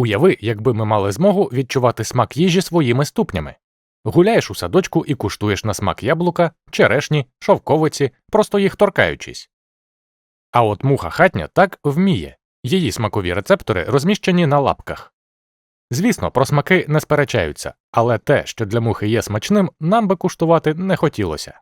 Уяви, якби ми мали змогу відчувати смак їжі своїми ступнями. Гуляєш у садочку і куштуєш на смак яблука, черешні, шовковиці, просто їх торкаючись. А от муха хатня так вміє. Її смакові рецептори розміщені на лапках. Звісно, про смаки не сперечаються, але те, що для мухи є смачним, нам би куштувати не хотілося.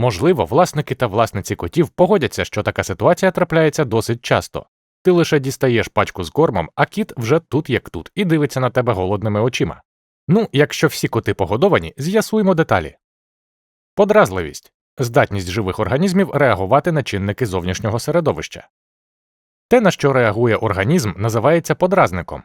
Можливо, власники та власниці котів погодяться, що така ситуація трапляється досить часто. Ти лише дістаєш пачку з кормом, а кіт вже тут як тут, і дивиться на тебе голодними очима. Ну, якщо всі коти погодовані, з'ясуємо деталі. Подразливість здатність живих організмів реагувати на чинники зовнішнього середовища. Те, на що реагує організм, називається подразником.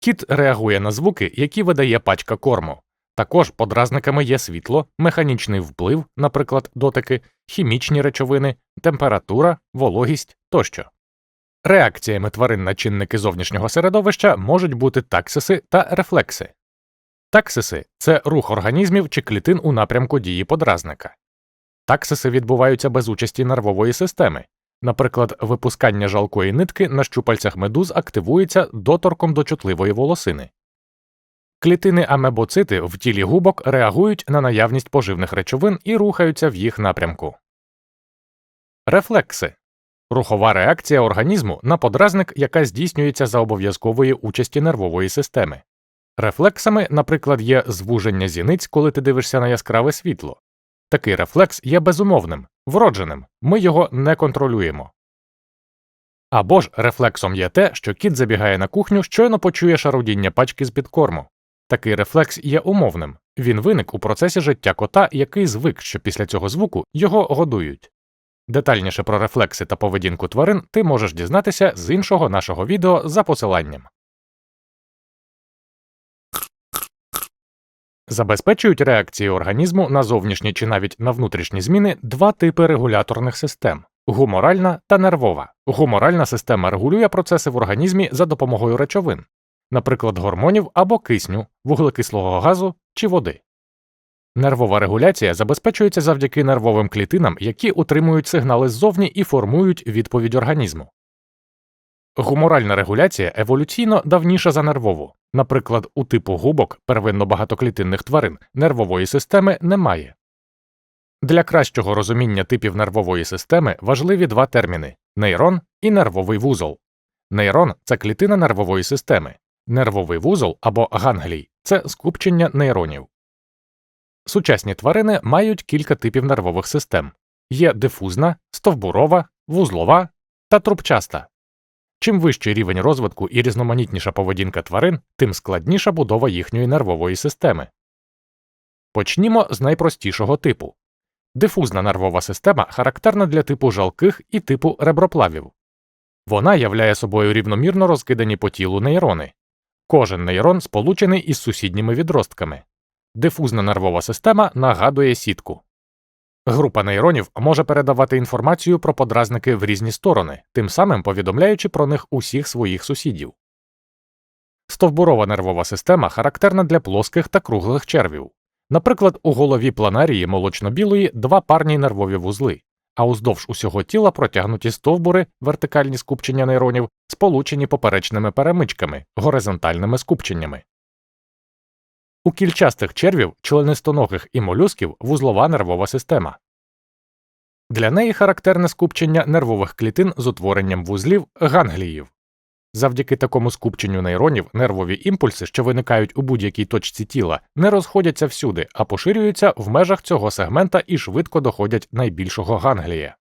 Кіт реагує на звуки, які видає пачка корму. Також подразниками є світло, механічний вплив, наприклад, дотики, хімічні речовини, температура, вологість тощо. Реакціями тварин на чинники зовнішнього середовища можуть бути таксиси та рефлекси. Таксиси це рух організмів чи клітин у напрямку дії подразника. Таксиси відбуваються без участі нервової системи. Наприклад, випускання жалкої нитки на щупальцях медуз активується доторком до чутливої волосини. Клітини амебоцити в тілі губок реагують на наявність поживних речовин і рухаються в їх напрямку. Рефлекси рухова реакція організму на подразник, яка здійснюється за обов'язкової участі нервової системи. Рефлексами, наприклад, є звуження зіниць, коли ти дивишся на яскраве світло. Такий рефлекс є безумовним, вродженим, ми його не контролюємо. Або ж рефлексом є те, що кіт забігає на кухню, щойно почує шарудіння пачки з підкорму. Такий рефлекс є умовним він виник у процесі життя кота, який звик, що після цього звуку його годують. Детальніше про рефлекси та поведінку тварин ти можеш дізнатися з іншого нашого відео за посиланням. Забезпечують реакції організму на зовнішні чи навіть на внутрішні зміни два типи регуляторних систем гуморальна та нервова. Гуморальна система регулює процеси в організмі за допомогою речовин, наприклад, гормонів або кисню, вуглекислого газу чи води. Нервова регуляція забезпечується завдяки нервовим клітинам, які утримують сигнали ззовні і формують відповідь організму. Гуморальна регуляція еволюційно давніша за нервову. Наприклад, у типу губок первинно багатоклітинних тварин нервової системи немає. Для кращого розуміння типів нервової системи важливі два терміни нейрон і нервовий вузол. Нейрон це клітина нервової системи, нервовий вузол або ганглій це скупчення нейронів. Сучасні тварини мають кілька типів нервових систем є дифузна, стовбурова, вузлова та трубчаста. Чим вищий рівень розвитку і різноманітніша поведінка тварин, тим складніша будова їхньої нервової системи. Почнімо з найпростішого типу. Дифузна нервова система характерна для типу жалких і типу реброплавів. Вона являє собою рівномірно розкидані по тілу нейрони. Кожен нейрон сполучений із сусідніми відростками. Дифузна нервова система нагадує сітку. Група нейронів може передавати інформацію про подразники в різні сторони, тим самим повідомляючи про них усіх своїх сусідів. Стовбурова нервова система характерна для плоских та круглих червів. Наприклад, у голові планарії молочно-білої два парні нервові вузли, а уздовж усього тіла протягнуті стовбури, вертикальні скупчення нейронів, сполучені поперечними перемичками, горизонтальними скупченнями. У кільчастих червів, членистоногих і молюсків вузлова нервова система. Для неї характерне скупчення нервових клітин з утворенням вузлів гангліїв. Завдяки такому скупченню нейронів нервові імпульси, що виникають у будь-якій точці тіла, не розходяться всюди, а поширюються в межах цього сегмента і швидко доходять найбільшого ганглія.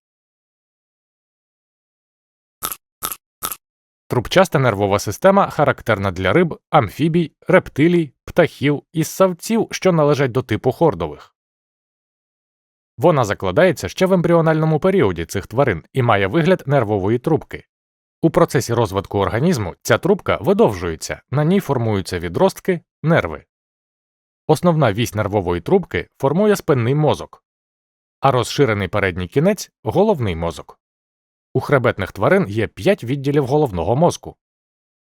Трубчаста нервова система характерна для риб, амфібій, рептилій, птахів і ссавців, що належать до типу хордових. Вона закладається ще в ембріональному періоді цих тварин і має вигляд нервової трубки. У процесі розвитку організму ця трубка видовжується, на ній формуються відростки, нерви. Основна вісь нервової трубки формує спинний мозок, а розширений передній кінець головний мозок. У хребетних тварин є 5 відділів головного мозку.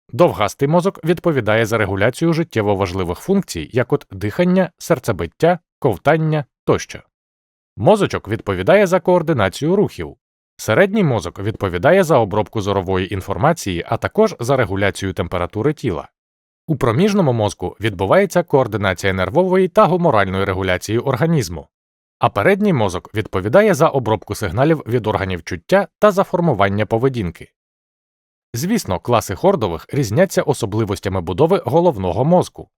Довгастий мозок відповідає за регуляцію життєво важливих функцій, як от дихання, серцебиття, ковтання тощо. Мозочок відповідає за координацію рухів. Середній мозок відповідає за обробку зорової інформації, а також за регуляцію температури тіла. У проміжному мозку відбувається координація нервової та гуморальної регуляції організму, а передній мозок відповідає за обробку сигналів від органів чуття та за формування поведінки. Звісно, класи хордових різняться особливостями будови головного мозку.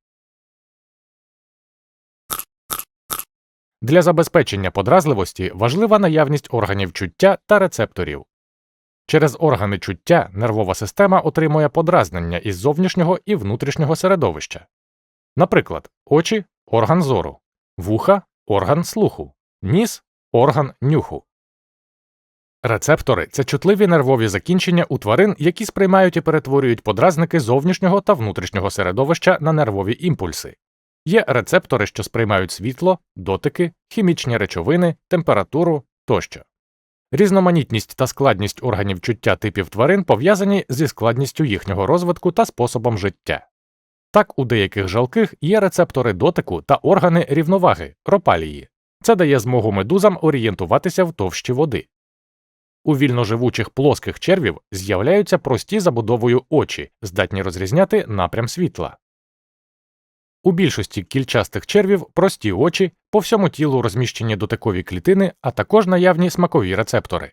Для забезпечення подразливості важлива наявність органів чуття та рецепторів. Через органи чуття нервова система отримує подразнення із зовнішнього і внутрішнього середовища. Наприклад, очі орган зору, вуха орган слуху, ніс орган нюху. Рецептори це чутливі нервові закінчення у тварин, які сприймають і перетворюють подразники зовнішнього та внутрішнього середовища на нервові імпульси. Є рецептори, що сприймають світло, дотики, хімічні речовини, температуру тощо. Різноманітність та складність органів чуття типів тварин пов'язані зі складністю їхнього розвитку та способом життя. Так, у деяких жалких є рецептори дотику та органи рівноваги ропалії. Це дає змогу медузам орієнтуватися в товщі води. У вільноживучих плоских червів з'являються прості забудовою очі, здатні розрізняти напрям світла. У більшості кільчастих червів прості очі, по всьому тілу розміщені дотикові клітини, а також наявні смакові рецептори.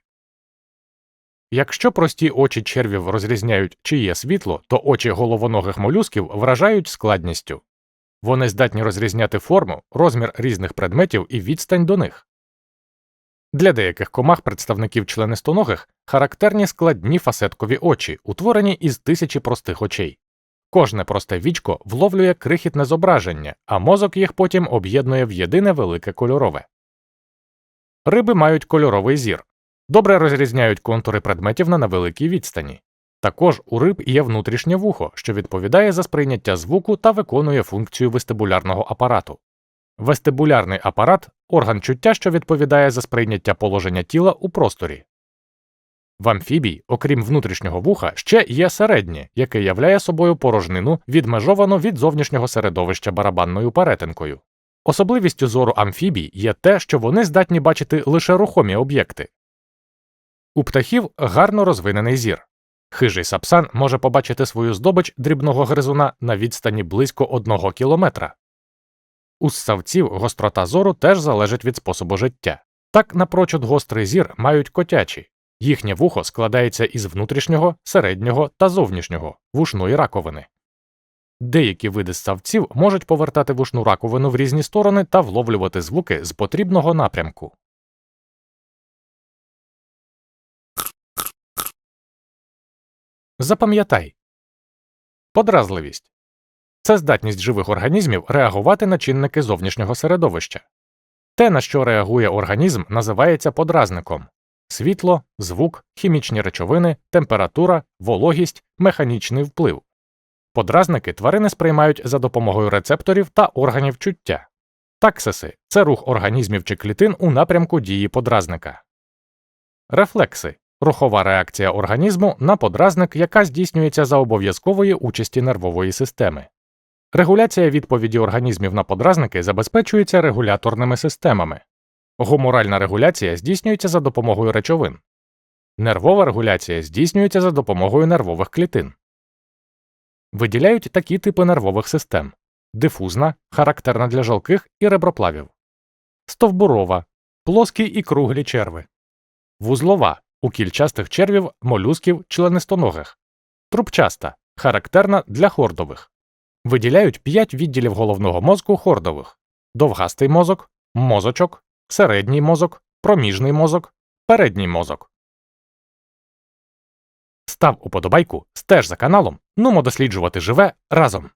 Якщо прості очі червів розрізняють, чи є світло, то очі головоногих молюсків вражають складністю. Вони здатні розрізняти форму, розмір різних предметів і відстань до них. Для деяких комах представників членистоногих характерні складні фасеткові очі, утворені із тисячі простих очей. Кожне просте вічко вловлює крихітне зображення, а мозок їх потім об'єднує в єдине велике кольорове. Риби мають кольоровий зір, добре розрізняють контури предметів на невеликій відстані. Також у риб є внутрішнє вухо, що відповідає за сприйняття звуку та виконує функцію вестибулярного апарату. Вестибулярний апарат орган чуття, що відповідає за сприйняття положення тіла у просторі. В амфібій, окрім внутрішнього вуха, ще є середнє, яке являє собою порожнину, відмежовану від зовнішнього середовища барабанною перетинкою. Особливістю зору амфібій є те, що вони здатні бачити лише рухомі об'єкти. У птахів гарно розвинений зір. Хижий сапсан може побачити свою здобич дрібного гризуна на відстані близько одного кілометра. У ссавців гострота зору теж залежить від способу життя. Так напрочуд гострий зір мають котячі, їхнє вухо складається із внутрішнього, середнього та зовнішнього вушної раковини. Деякі види ссавців можуть повертати вушну раковину в різні сторони та вловлювати звуки з потрібного напрямку. Запам'ятай подразливість це здатність живих організмів реагувати на чинники зовнішнього середовища. Те, на що реагує організм, називається подразником світло, звук, хімічні речовини, температура, вологість, механічний вплив. Подразники тварини сприймають за допомогою рецепторів та органів чуття. Таксиси це рух організмів чи клітин у напрямку дії подразника. Рефлекси рухова реакція організму на подразник, яка здійснюється за обов'язкової участі нервової системи. Регуляція відповіді організмів на подразники забезпечується регуляторними системами. Гуморальна регуляція здійснюється за допомогою речовин. Нервова регуляція здійснюється за допомогою нервових клітин. Виділяють такі типи нервових систем дифузна, характерна для жалких і реброплавів, стовбурова, плоскі і круглі черви, вузлова у кільчастих червів, молюсків, членистоногих, трубчаста, характерна для хордових. Виділяють 5 відділів головного мозку хордових довгастий мозок, мозочок, середній мозок, проміжний мозок, передній мозок. Став уподобайку, стеж за каналом, нумо досліджувати живе разом.